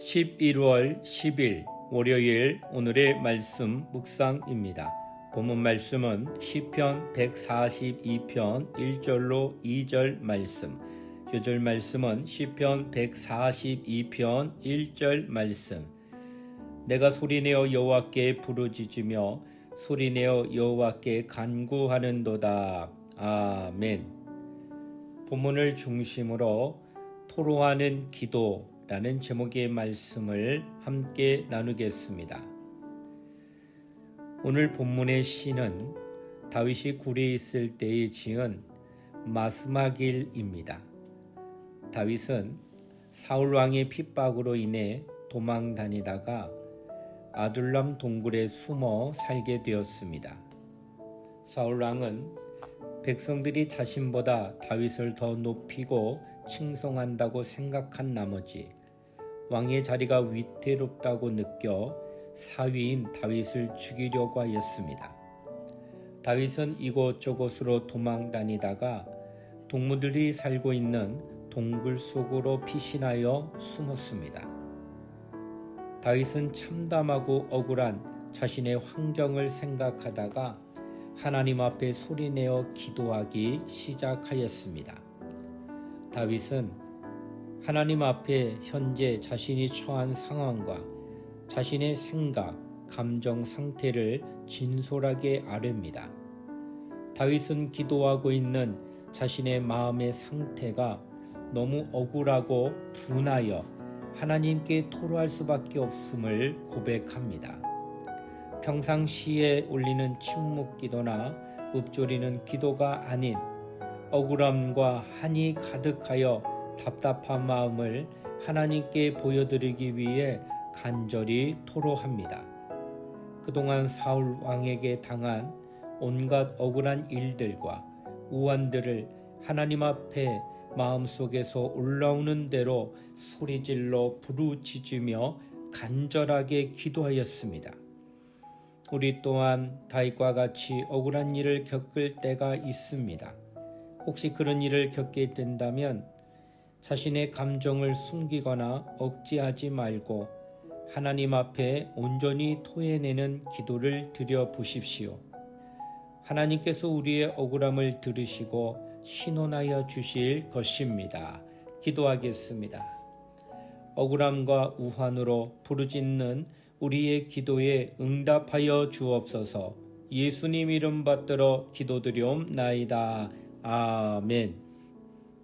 11월 10일 월요일 오늘의 말씀 묵상입니다. 본문 말씀은 시편 142편 1절로 2절 말씀. 요절 말씀은 시편 142편 1절 말씀. 내가 소리내어 여호와께 부르짖으며 소리내어 여호와께 간구하는도다. 아멘. 본문을 중심으로 토로하는 기도 라는 제목의 말씀을 함께 나누겠습니다. 오늘 본문의 시는 다윗이 굴에 있을 때에 지은 마스마길입니다. 다윗은 사울 왕의 핍박으로 인해 도망 다니다가 아둘람 동굴에 숨어 살게 되었습니다. 사울 왕은 백성들이 자신보다 다윗을 더 높이고 칭송한다고 생각한 나머지 왕의 자리가 위태롭다고 느껴 사위인 다윗을 죽이려고 하였습니다. 다윗은 이곳저곳으로 도망 다니다가 동물들이 살고 있는 동굴 속으로 피신하여 숨었습니다. 다윗은 참담하고 억울한 자신의 환경을 생각하다가 하나님 앞에 소리내어 기도하기 시작하였습니다. 다윗은 하나님 앞에 현재 자신이 처한 상황과 자신의 생각, 감정 상태를 진솔하게 아뢰입니다. 다윗은 기도하고 있는 자신의 마음의 상태가 너무 억울하고 분하여 하나님께 토로할 수밖에 없음을 고백합니다. 평상시에 올리는 침묵 기도나 읊조리는 기도가 아닌 억울함과 한이 가득하여 답답한 마음을 하나님께 보여드리기 위해 간절히 토로합니다. 그동안 사울 왕에게 당한 온갖 억울한 일들과 우환들을 하나님 앞에 마음속에서 올라오는 대로 소리질러 부르짖으며 간절하게 기도하였습니다. 우리 또한 다윗과 같이 억울한 일을 겪을 때가 있습니다. 혹시 그런 일을 겪게 된다면 자신의 감정을 숨기거나 억제하지 말고 하나님 앞에 온전히 토해내는 기도를 드려 보십시오. 하나님께서 우리의 억울함을 들으시고 신원하여 주실 것입니다. 기도하겠습니다. 억울함과 우환으로 부르짖는 우리의 기도에 응답하여 주옵소서. 예수님 이름 받들어 기도드리옵나이다. 아멘.